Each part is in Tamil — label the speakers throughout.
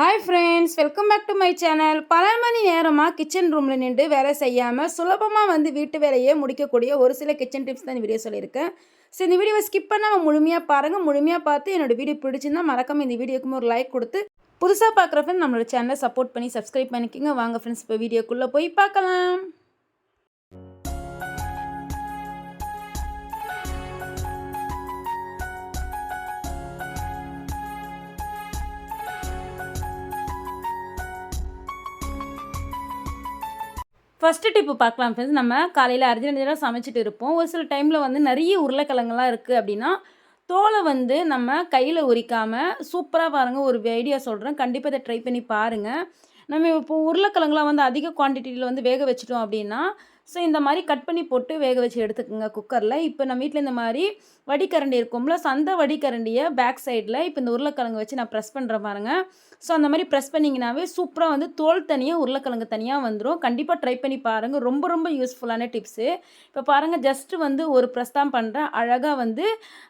Speaker 1: Hi friends welcome back to my channel பல மணி நேரமாக கிச்சன் ரூமில் நின்று வேலை செய்யாமல் சுலபமாக வந்து வீட்டு வேலையே முடிக்கக்கூடிய ஒரு சில கிச்சன் டிப்ஸ் தான் இந்த வீடியோ சொல்லியிருக்கேன். ஸோ இந்த வீடியோவை ஸ்கிப் பண்ணாமல் முழுமையாக பாருங்கள் முழுமையாக பார்த்து என்னோட வீடியோ பிடிச்சிருந்தா மறக்காமல் இந்த வீடியோக்கும் ஒரு லைக் கொடுத்து புதுசாக பார்க்குற ஃப்ரெண்ட் நம்மளோட சேனலை சப்போர்ட் பண்ணி சப்ஸ்கிரைப் பண்ணிக்கோங்க. வாங்க ஃப்ரெண்ட்ஸ் இப்போ வீடியோக்குள்ளே போய் பார்க்கலாம். ஃபஸ்ட்டு டிப்பு பார்க்கலாம் ஃப்ரெண்ட்ஸ் நம்ம காலையில் அர்ஜென்ட் சமைச்சிட்டு இருப்போம். ஒரு சில டைமில் வந்து நிறைய உருளைக்கிழங்குலாம் இருக்குது அப்படின்னா தோலை வந்து நம்ம கையில் உரிக்காமல் சூப்பராக பாருங்கள் ஒரு ஐடியா சொல்கிறேன் கண்டிப்பாக இதை ட்ரை பண்ணி பாருங்கள் நம்ம இப்போ உருளைக்கிழங்குலாம் வந்து அதிக குவான்டிட்டியில் வந்து வேக வச்சிட்டோம் அப்படின்னா ஸோ இந்த மாதிரி கட் பண்ணி போட்டு வேக வச்சு எடுத்துக்கோங்க குக்கரில் இப்போ நம்ம வீட்டில் இந்த மாதிரி வடிகரண்டி இருக்கும்ல ஸோ அந்த வடிகரண்டியை பேக் சைடில் இப்போ இந்த உருளைக்கிழங்கு வச்சு நான் ப்ரெஸ் பண்ணுற பாருங்க. ஸோ அந்த மாதிரி ப்ரெஸ் பண்ணிங்கனாவே சூப்பராக வந்து தோல் தனியாக உருளைக்கிழங்கு தனியாக வந்துடும் கண்டிப்பாக ட்ரை பண்ணி பாருங்கள் ரொம்ப ரொம்ப யூஸ்ஃபுல்லான டிப்ஸு இப்போ பாருங்கள் ஜஸ்ட்டு வந்து ஒரு ப்ரெஸ் தான் பண்ணுறேன் அழகாக வந்து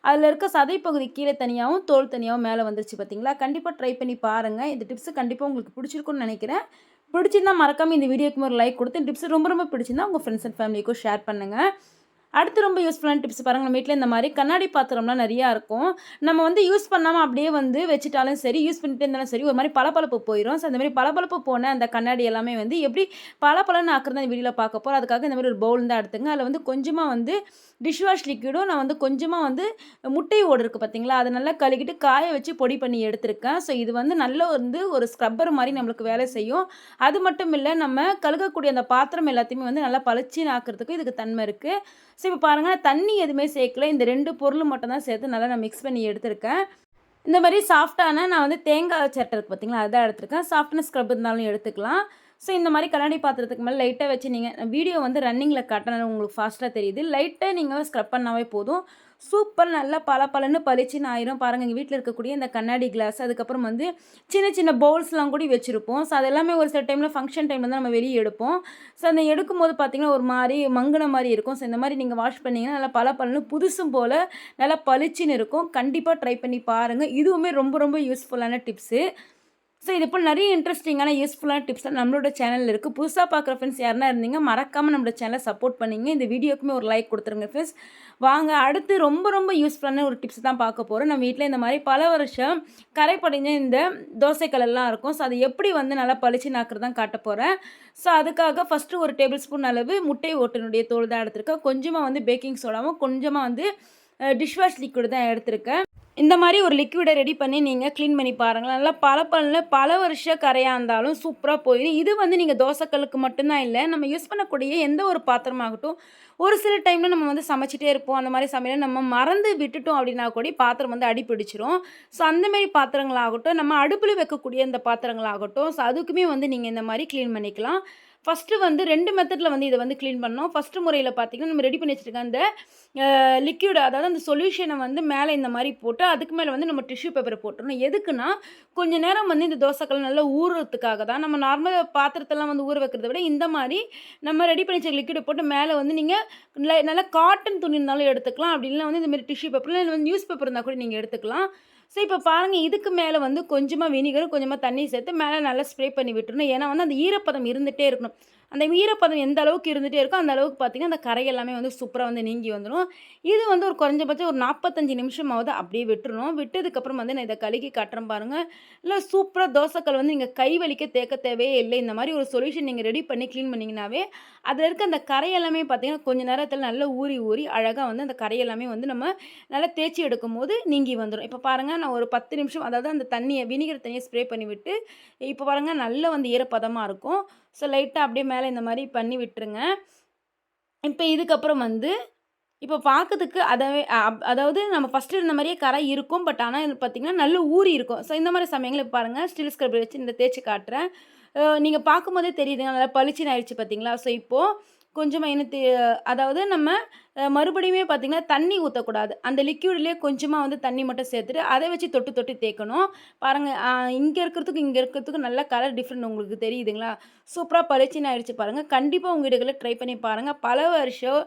Speaker 1: அதில் இருக்க சதைப்பகுதி கீழே தனியாகவும் தோல் தனியாகவும் மேலே வந்துருச்சு பார்த்தீங்களா கண்டிப்பாக ட்ரை பண்ணி பாருங்கள் இந்த டிப்ஸு கண்டிப்பாக உங்களுக்கு பிடிச்சிருக்குன்னு நினைக்கிறேன். பிடிச்சிருந்தா மறக்காமல் இந்த வீடியோக்கு ஒரு லைக் கொடுத்து டிப்ஸ் ரொம்ப ரொம்ப பிடிச்சிருந்தா உங்கள் ஃப்ரெண்ட்ஸ் அண்ட் ஃபேமிலிக்கும் ஷேர் பண்ணுங்கள் அடுத்து ரொம்ப யூஸ்ஃபுல்லான டிப்ஸ் பாருங்கள் நம்ம வீட்டில் இந்த மாதிரி கண்ணாடி பாத்திரம்லாம் நிறையா இருக்கும். நம்ம வந்து யூஸ் பண்ணாமல் அப்படியே வந்து வச்சுட்டாலும் சரி யூஸ் பண்ணிட்டு இருந்தாலும் சரி ஒரு மாதிரி பளபளப்பு போயிடும் ஸோ அந்த மாதிரி பளபளப்பு போன அந்த கண்ணாடி எல்லாமே வந்து எப்படி பளபளன்னு ஆக்குறது அந்த வீடியோவில் பார்க்க போகிறோம் அதுக்காக இந்த மாதிரி ஒரு பவுல் தான் எடுத்துங்க. அதில் வந்து கொஞ்சமாக வந்து டிஷ் வாஷ் லிக்விடும் நான் வந்து கொஞ்சமாக வந்து முட்டை ஓடு இருக்குது பார்த்தீங்களா அதை நல்லா கழுகிட்டு காய வச்சு பொடி பண்ணி எடுத்திருக்கேன். ஸோ இது வந்து நல்ல வந்து ஒரு ஸ்க்ரப்பர் மாதிரி நம்மளுக்கு வேலை செய்யும். அது மட்டும் இல்லை நம்ம கழுகக்கூடிய அந்த பாத்திரம் எல்லாத்தையுமே வந்து நல்லா பளிச்சின்னு ஆக்கிறதுக்கு இதுக்கு தன்மை இருக்குது ஸோ இப்போ பாருங்கள் தண்ணி எதுவுமே சேர்க்கல. இந்த ரெண்டு பொருள் மட்டும் தான் சேர்த்து நல்லா நான் மிக்ஸ் பண்ணி எடுத்திருக்கேன். இந்த மாதிரி சாஃப்டான நான் வந்து தேங்காய் சட்டை இருக்குது பார்த்தீங்களா அதுதான் எடுத்திருக்கேன். சாஃப்ட்னஸ் ஸ்க்ரப் இருந்தாலும் எடுத்துக்கலாம். ஸோ இந்த மாதிரி கண்ணாடி பாத்திரத்துக்கு மேலே லைட்டாக வச்சு நீங்கள் வீடியோ வந்து ரன்னிங்கில் காட்டினாலும் உங்களுக்கு ஃபாஸ்ட்டாக தெரியுது. லைட்டாக நீங்கள் ஸ்க்ரப் பண்ணாவே போதும். சூப்பர் நல்லா பல பலன்னு பளிச்சுன்னு ஆயிரும். பாருங்கள் எங்கள் வீட்டில் இருக்கக்கூடிய இந்த கண்ணாடி கிளாஸ் அதுக்கப்புறம் வந்து சின்ன சின்ன பவுல்ஸ்லாம் கூட வச்சுருப்போம். ஸோ அதெல்லாமே ஒரு சில டைமில் ஃபங்க்ஷன் டைமில் தான் நம்ம வெளியே எடுப்போம். ஸோ அந்த எடுக்கும்போது பார்த்திங்கன்னா ஒரு மாதிரி மங்குன மாதிரி இருக்கும். ஸோ இந்த மாதிரி நீங்கள் வாஷ் பண்ணிங்கன்னா நல்லா பல பலன்னு புதுசும் போல் நல்லா பளிச்சுன்னு இருக்கும். கண்டிப்பாக ட்ரை பண்ணி பாருங்கள் இதுவுமே ரொம்ப ரொம்ப யூஸ்ஃபுல்லான டிப்ஸு ஸோ இது போல் நிறைய இன்ட்ரெஸ்டிங்கான யூஸ்ஃபுல்லான டிப்ஸ் நம்மளோட சேனலில் இருக்குது புதுசாக பார்க்குற ஃப்ரெண்ட்ஸ் யாருனா இருந்தீங்க மறக்காமல் நம்மளோட சேனலை சப்போர்ட் பண்ணிங்க. இந்த வீடியோக்குமே ஒரு லைக் கொடுத்துருங்க ஃப்ரெண்ட்ஸ் வாங்க அடுத்து ரொம்ப ரொம்ப யூஸ்ஃபுல்லான ஒரு டிப்ஸ் தான் பார்க்க போகிறோம் நம்ம வீட்டில் இந்த மாதிரி பல வருஷம் கரை படிஞ்ச இந்த தோசைக்கலெல்லாம் இருக்கும். ஸோ அதை எப்படி வந்து நல்லா பளிச்சு நாக்குறது தான் காட்ட போகிறேன் ஸோ அதுக்காக ஃபஸ்ட்டு ஒரு டேபிள் ஸ்பூன் அளவு முட்டை ஓட்டினுடைய தோல் தான் எடுத்திருக்கேன். கொஞ்சமாக வந்து பேக்கிங் சோடாவும் கொஞ்சமாக வந்து டிஷ்வாஷ் லிக்விட் தான் எடுத்திருக்கேன். இந்த மாதிரி ஒரு லிக்விடை ரெடி பண்ணி நீங்கள் க்ளீன் பண்ணி பாருங்கள் நல்லா பல பல பல வருஷம் கரையாக இருந்தாலும் சூப்பராக போயிடும் இது வந்து நீங்கள் தோசைக்கல்லுக்கு மட்டும்தான் இல்லை நம்ம யூஸ் பண்ணக்கூடிய எந்த ஒரு பாத்திரமாகட்டும் ஒரு சில டைமில் நம்ம வந்து சமைச்சிட்டே இருப்போம். அந்த மாதிரி சமையல் நம்ம மறந்து விட்டுட்டோம் அப்படின்னா கூட பாத்திரம் வந்து அடி பிடிச்சிரும். ஸோ அந்தமாரி பாத்திரங்களாகட்டும் நம்ம அடுப்பில் வைக்கக்கூடிய இந்த பாத்திரங்களாகட்டும் ஸோ அதுக்குமே வந்து நீங்கள் இந்த மாதிரி க்ளீன் பண்ணிக்கலாம். ஃபஸ்ட்டு வந்து ரெண்டு மெத்தடில் வந்து இதை வந்து க்ளீன் பண்ணோம். ஃபஸ்ட்டு முறையில் பார்த்திங்கன்னா நம்ம ரெடி பண்ணி வச்சுருக்க அந்த லிக்யூட் அதாவது அந்த சொல்யூஷனை வந்து மேலே இந்த மாதிரி போட்டு அதுக்கு மேலே வந்து நம்ம டிஷ்யூ பேப்பரை போட்டுருணும் எதுக்குன்னா கொஞ்சம் நேரம் வந்து இந்த தோசைக்கல் நல்லா ஊறுறதுக்காக தான் நம்ம நார்மல் பாத்திரத்தெல்லாம் வந்து ஊற வைக்கிறத விட இந்த மாதிரி நம்ம ரெடி பண்ணி வச்ச லிக்விடை போட்டு மேலே வந்து நீங்கள் நல்லா காட்டன் துணி இருந்தாலும் எடுத்துக்கலாம். அப்படி இல்லை வந்து இந்த மாதிரி டிஷ்யூ பேப்பர் இல்லை வந்து நியூஸ் பேப்பர் இருந்தால் கூட நீங்கள் எடுத்துக்கலாம். ஸோ இப்போ பாருங்கள் இதுக்கு மேலே வந்து கொஞ்சமாக வினிகர் கொஞ்சமாக தண்ணி சேர்த்து மேலே நல்லா ஸ்ப்ரே பண்ணி விட்டுருணும் ஏன்னா வந்து அந்த ஈரப்பதம் இருந்துகிட்டே இருக்கணும். அந்த ஈரப்பதம் எந்த அளவுக்கு இருந்துகிட்டே இருக்கோ அந்த அளவுக்கு பார்த்திங்கன்னா அந்த கரை எல்லாமே வந்து சூப்பராக வந்து நீங்கி வந்துடும் இது வந்து ஒரு குறைஞ்சபட்சம் ஒரு நாற்பத்தஞ்சு நிமிஷமாவது அப்படியே விட்டுருணும் விட்டதுக்கப்புறம் வந்து நான் இதை கழுகி கட்டுறேன் பாருங்கள் இல்லை சூப்பராக தோசைக்கல் வந்து நீங்கள் கை வலிக்க தேக்க தேவையே இல்லை. இந்த மாதிரி ஒரு சொல்யூஷன் நீங்கள் ரெடி பண்ணி க்ளீன் பண்ணிங்கனாவே அதில் இருக்க அந்த கரை எல்லாமே பார்த்திங்கன்னா கொஞ்சம் நேரத்தில் நல்லா ஊறி ஊறி அழகாக வந்து அந்த கரை எல்லாமே வந்து நம்ம நல்லா தேய்ச்சி எடுக்கும் போது நீங்கி வந்துடும் இப்போ பாருங்கள் நான் ஒரு பத்து நிமிஷம் அதாவது அந்த தண்ணியை வினிகர் தண்ணியை ஸ்ப்ரே பண்ணி விட்டு இப்போ பாருங்கள் நல்ல வந்து ஈரப்பதமாக இருக்கும். ஸோ லைட்டாக அப்படியே மேலே இந்த மாதிரி பண்ணி விட்டுருங்க. இப்போ இதுக்கப்புறம் வந்து இப்போ பார்க்கறதுக்கு அதாவே அதாவது நம்ம ஃபஸ்ட்டு இருந்த மாதிரியே கரை இருக்கும் பட் ஆனால் பார்த்திங்கன்னா நல்ல ஊறி இருக்கும். ஸோ இந்த மாதிரி சமயங்களில் பாருங்கள் ஸ்டீல் ஸ்க்ரப் வச்சு இந்த தேய்ச்சி காட்டுறேன். நீங்கள் பார்க்கும்போதே தெரியுதுங்க நல்லா பளிச்சுன்னு ஆயிடுச்சு பார்த்தீங்களா? ஸோ இப்போது கொஞ்சமாக என்ன அதாவது நம்ம மறுபடியுமே பார்த்திங்கன்னா தண்ணி ஊற்றக்கூடாது அந்த லிக்யூட்லேயே கொஞ்சமாக வந்து தண்ணி மட்டும் சேர்த்துட்டு அதை வச்சு தொட்டு தொட்டு தேய்க்கணும். பாருங்கள் இங்கே இருக்கிறதுக்கு இங்கே இருக்கிறதுக்கும் நல்ல கலர் டிஃப்ரெண்ட் உங்களுக்கு தெரியுதுங்களா? சூப்பராக பளிச்சின்னு ஆயிடுச்சு பாருங்கள் கண்டிப்பாக உங்கள் வீடுகளில் ட்ரை பண்ணி பாருங்கள் பல வருஷம்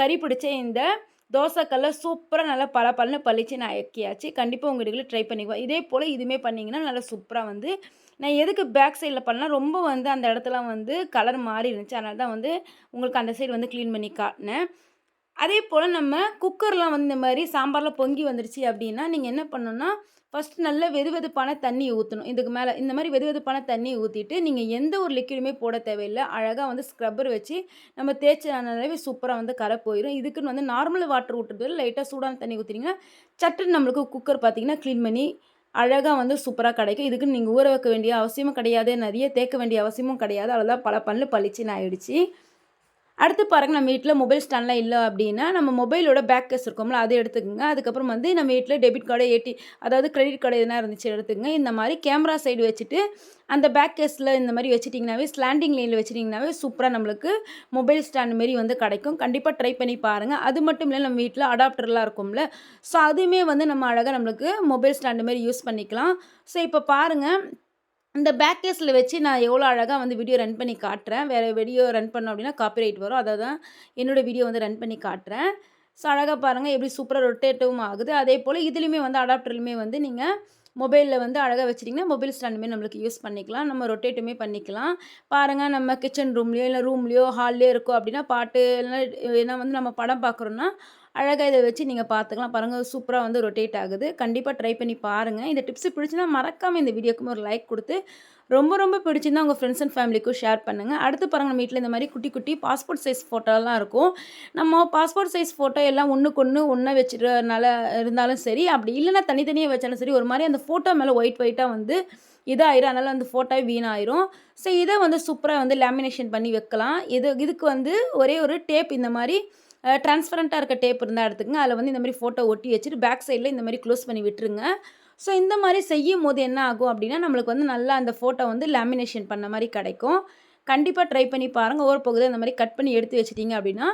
Speaker 1: கறி பிடிச்ச இந்த தோசைக்கல்ல சூப்பராக நல்லா பளபளன்னு பளிச்சு நான் ஆக்கியாச்சு கண்டிப்பாக உங்கள் வீடுகளில் ட்ரை பண்ணிக்குவோம் இதே போல் இதுவுமே பண்ணிங்கன்னா நல்லா சூப்பராக வந்து நான் எதுக்கு பேக் சைடில் பண்ணலாம் ரொம்ப வந்து அந்த இடத்துல வந்து கலர் மாறி இருந்துச்சு அதனால தான் வந்து உங்களுக்கு அந்த சைடு வந்து க்ளீன் பண்ணி காட்டினேன். அதே போல் நம்ம குக்கர்லாம் வந்து இந்த மாதிரி சாம்பார்லாம் பொங்கி வந்துருச்சு அப்படின்னா நீங்கள் என்ன பண்ணணும்னா ஃபஸ்ட்டு நல்ல வெது வெதுப்பான தண்ணி ஊற்றணும் இதுக்கு மேலே இந்த மாதிரி வெது வெதுப்பான தண்ணி ஊற்றிட்டு நீங்கள் எந்த ஒரு லிக்விடுமே போட தேவையில்லை. அழகாக வந்து ஸ்க்ரப்பர் வச்சு நம்ம தேய்ச்சனாலே சூப்பராக வந்து கரை போயிடும் இதுக்குன்னு வந்து நார்மல் வாட்டர் ஊற்றுறது லைட்டாக சூடான தண்ணி ஊற்றிங்கன்னா சட்டுன்னு நம்மளுக்கு குக்கர் பார்த்தீங்கன்னா க்ளீன் பண்ணி அழகாக வந்து சூப்பராக கிடைக்கும். இதுக்குன்னு நீங்கள் ஊற வைக்க வேண்டிய அவசியமும் கிடையாது. நிறைய தேக்க வேண்டிய அவசியமும் கிடையாது. அவ்வளோதான் பல பல்லு பளிச்சுன்னு ஆயிடுச்சு. அடுத்து பாருங்கள் நம்ம வீட்டில் மொபைல் ஸ்டாண்ட்லாம் இல்லை அப்படின்னா நம்ம மொபைலோட பேக் கேஸ் இருக்கோம்ல அதை எடுத்துக்கோங்க. அதுக்கப்புறம் வந்து நம்ம வீட்டில் டெபிட் கார்டு ஏடி அதாவது கிரெடிட் கார்டு எதுனா இருந்துச்சு எடுத்துக்கங்க. இந்த மாதிரி கேமரா சைடு வச்சுட்டு அந்த பேக் கேஸில் இந்த மாதிரி வச்சுட்டிங்கனாவே ஸ்லாண்டிங் லைனில் வச்சுட்டிங்கனாவே சூப்பராக நம்மளுக்கு மொபைல் ஸ்டாண்ட் மாரி வந்து கிடைக்கும். கண்டிப்பாக ட்ரை பண்ணி பாருங்கள் அது மட்டும் இல்லை நம்ம வீட்டில் அடாப்டர்லாம் இருக்கும்ல ஸோ அதுவுமே வந்து நம்ம அழகாக நம்மளுக்கு மொபைல் ஸ்டாண்டு மாரி யூஸ் பண்ணிக்கலாம். ஸோ இப்போ பாருங்கள் இந்த பேக் கேஸில் வச்சு நான் எவ்வளோ அழகாக வந்து வீடியோ ரன் பண்ணி காட்டுறேன். வேறு வீடியோ ரன் பண்ணோம் அப்படின்னா காப்பிரைட் வரும். அதை தான் என்னோடய வீடியோ வந்து ரன் பண்ணி காட்டுறேன். ஸோ அழகாக பாருங்கள் எப்படி சூப்பராக ரொட்டேட்டவும் ஆகுது. அதே போல் இதுலேயுமே வந்து அடாப்டர்லையுமே வந்து நீங்கள் மொபைலில் வந்து அழகாக வச்சிட்டிங்கன்னா மொபைல் ஸ்டாண்டுமே நம்மளுக்கு யூஸ் பண்ணிக்கலாம். நம்ம ரொட்டேட்டுமே பண்ணிக்கலாம். பாருங்கள் நம்ம கிச்சன் ரூம்லேயோ இல்லை ரூம்லேயோ ஹால்லேயோ இருக்கோம் அப்படின்னா பாட்டு இல்லைனா ஏன்னா வந்து நம்ம படம் பார்க்குறோன்னா அழகாக இதை வச்சு நீங்கள் பார்த்துக்கலாம் பாருங்கள் சூப்பராக வந்து ரொட்டேட் ஆகுது. கண்டிப்பாக ட்ரை பண்ணி பாருங்கள் இந்த டிப்ஸ் பிடிச்சினா மறக்காமல் இந்த வீடியோக்கும் ஒரு லைக் கொடுத்து ரொம்ப ரொம்ப பிடிச்சிருந்தா உங்கள் ஃப்ரெண்ட்ஸ் அண்ட் ஃபேமிலிக்கும் ஷேர் பண்ணுங்கள் அடுத்து பாருங்கள் நம்ம வீட்டில் இந்த மாதிரி குட்டி குட்டி பாஸ்போர்ட் சைஸ் ஃபோட்டோலாம் இருக்கும். நம்ம பாஸ்போர்ட் சைஸ் ஃபோட்டோ எல்லாம் ஒன்றுக்கு ஒன்று ஒன்றா வச்சுட்டுனால இருந்தாலும் சரி அப்படி இல்லைனா தனித்தனியாக வச்சாலும் சரி ஒரு மாதிரி அந்த ஃபோட்டோ மேலே ஒயிட் ஒயிட்டாக வந்து இதாயிரும். அதனால் அந்த ஃபோட்டோ வீணாயிரும். ஸோ இதை வந்து சூப்பராக வந்து லேமினேஷன் பண்ணி வைக்கலாம். இது இதுக்கு வந்து ஒரே ஒரு டேப் இந்த மாதிரி ட்ரான்ஸ்பரண்ட்டாக இருக்க டேப் இருந்தால் எடுத்துக்கங்க. அதில் வந்து இந்த மாதிரி ஃபோட்டோ ஒட்டி வச்சுட்டு பேக் சைடில் இந்த மாதிரி க்ளோஸ் பண்ணி விட்டுருங்க. ஸோ இந்த மாதிரி செய்யும் போது என்ன ஆகும் அப்படின்னா நம்மளுக்கு வந்து நல்லா அந்த ஃபோட்டோ வந்து லேமினேஷன் பண்ண மாதிரி கிடைக்கும். கண்டிப்பாக ட்ரை பண்ணி பாருங்கள் ஒரு பகுதியை இந்த மாதிரி கட் பண்ணி எடுத்து வச்சிட்டிங்க அப்படின்னா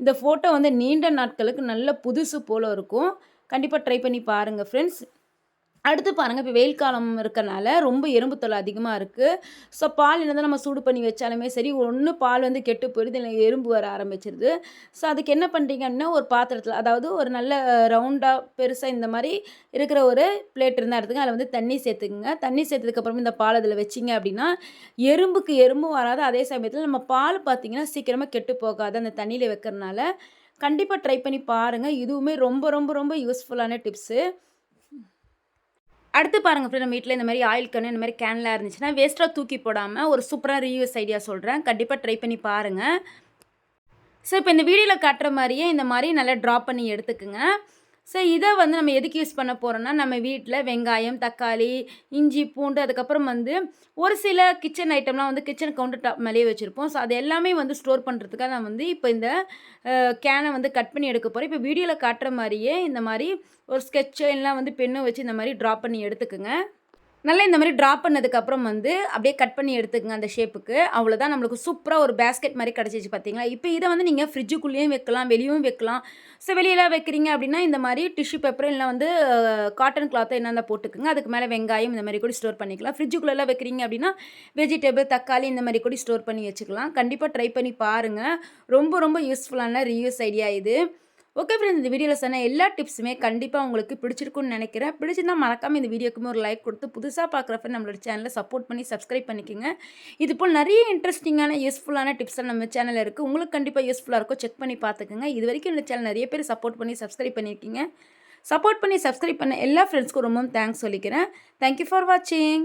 Speaker 1: இந்த ஃபோட்டோ வந்து நீண்ட நாட்களுக்கு நல்ல புதுசு போல் இருக்கும். கண்டிப்பாக ட்ரை பண்ணி பாருங்கள் ஃப்ரெண்ட்ஸ் அடுத்து பாருங்கள் இப்போ வெயில் காலம் இருக்கனால ரொம்ப எறும்பு தொல்லை அதிகமாக இருக்குது ஸோ பால் என்ன நம்ம சூடு பண்ணி வச்சாலுமே சரி ஒன்று பால் வந்து கெட்டு போயிடுது இல்லை எறும்பு வர ஆரம்பிச்சிருது. ஸோ அதுக்கு என்ன பண்ணுறீங்க அப்படின்னா ஒரு பாத்திரத்தில் அதாவது ஒரு நல்ல ரவுண்டாக பெருசாக இந்த மாதிரி இருக்கிற ஒரு பிளேட் இருந்தால் எடுத்துங்க. அதில் வந்து தண்ணி சேர்த்துக்குங்க. தண்ணி சேர்த்ததுக்கப்புறம் இந்த பால் அதில் வச்சிங்க அப்படின்னா எறும்புக்கு எறும்பு வராது. அதே சமயத்தில் நம்ம பால் பார்த்திங்கன்னா சீக்கிரமாக கெட்டு போகாது அந்த தண்ணியில் வைக்கிறனால கண்டிப்பாக ட்ரை பண்ணி பாருங்கள் இதுவுமே ரொம்ப ரொம்ப ரொம்ப யூஸ்ஃபுல்லான டிப்ஸு அடுத்து பாருங்கள் ஃப்ரெண்ட் நம்ம வீட்டில் இந்த மாதிரி ஆயில் கன்று இந்த மாதிரி கேன்லாம் இருந்துச்சுன்னா வேஸ்ட்டாக தூக்கி போடாமல் ஒரு சூப்பராக ரீயூஸ் ஐடியா சொல்கிறேன் கண்டிப்பாக ட்ரை பண்ணி பாருங்கள் ஸோ இப்போ இந்த வீடியோவில் காட்டுற மாதிரியே இந்த மாதிரி நல்லா ட்ராப் பண்ணி எடுத்துக்கோங்க. ஸோ இதை வந்து நம்ம எதுக்கு யூஸ் பண்ண போகிறோம்னா நம்ம வீட்டில் வெங்காயம் தக்காளி இஞ்சி பூண்டு அதுக்கப்புறம் வந்து ஒரு சில கிச்சன் ஐட்டம்லாம் வந்து கிச்சன் கவுண்டர் டாப் மேலேயே வச்சுருப்போம். ஸோ அது எல்லாமே வந்து ஸ்டோர் பண்ணுறதுக்காக நான் வந்து இப்போ இந்த கேனை வந்து கட் பண்ணி எடுக்க போகிறேன் இப்போ வீடியோவில் காட்டுற மாதிரியே இந்த மாதிரி ஒரு ஸ்கெட்சோ எல்லாம் வந்து பெண்ணை வச்சு இந்த மாதிரி ட்ரா பண்ணி எடுத்துக்கோங்க. நல்லா இந்த மாதிரி ட்ரா பண்ணதுக்கப்புறம் வந்து அப்படியே கட் பண்ணி எடுத்துக்கங்க அந்த ஷேப்புக்கு அவ்வளோதான் நம்மளுக்கு சூப்பராக ஒரு பேஸ்கெட் மாதிரி கிடச்சிச்சு பார்த்தீங்களா இப்போ இதை வந்து நீங்கள் ஃப்ரிட்ஜுக்குள்ளேயும் வைக்கலாம் வெளியும் வைக்கலாம். ஸோ வெளியெல்லாம் வைக்கிறீங்க அப்படின்னா இந்த மாதிரி டிஷ்யூ பேப்பர் இல்லை வந்து காட்டன் கிளாத்தை என்னென்ன போட்டுக்குங்க. அதுக்கு மேலே வெங்காயம் இந்த மாதிரி கூட ஸ்டோர் பண்ணிக்கலாம். ஃப்ரிட்ஜுக்குள்ளெல்லாம் வைக்கிறீங்க அப்படின்னா வெஜிடபிள் தக்காளி இந்த மாதிரி கூட ஸ்டோர் பண்ணி வச்சுக்கலாம். கண்டிப்பாக ட்ரை பண்ணி பாருங்கள் ரொம்ப ரொம்ப யூஸ்ஃபுல்லான ரீயூஸ் ஐடியா இது. ஓகே ஃப்ரெண்ட்ஸ் இந்த வீடியோவில் சொன்ன எல்லா டிப்ஸுமே கண்டிப்பாக உங்களுக்கு பிடிச்சிருக்குன்னு நினைக்கிறேன். பிடிச்சிருந்தால் மறக்காமல் இந்த வீடியோக்குமே ஒரு லைக் கொடுத்து புதுசாக பார்க்குறப்ப நம்மளோட சேனலை சப்போர்ட் பண்ணி சப்ஸ்கிரைப் பண்ணிக்கோங்க. இது போல் நிறைய இன்ட்ரெஸ்டிங்கான யூஸ்ஃபுல்லான டிப்ஸ் நம்ம சேனலில் இருக்குது உங்களுக்கு கண்டிப்பாக யூஸ்ஃபுல்லாக இருக்கும். செக் பண்ணி பார்த்துக்கோங்க இது வரைக்கும் இந்த சேனல் நிறைய பேர் சப்போர்ட் பண்ணி சப்ஸ்கிரைப் பண்ணியிருக்கீங்க. சப்போர்ட் பண்ணி சப்ஸ்கிரைப் பண்ண எல்லா ஃப்ரெண்ட்ஸ்க்கும் ரொம்பவும் தேங்க்ஸ் சொல்லிக்கிறேன். தேங்க்யூ ஃபார் வாட்சிங்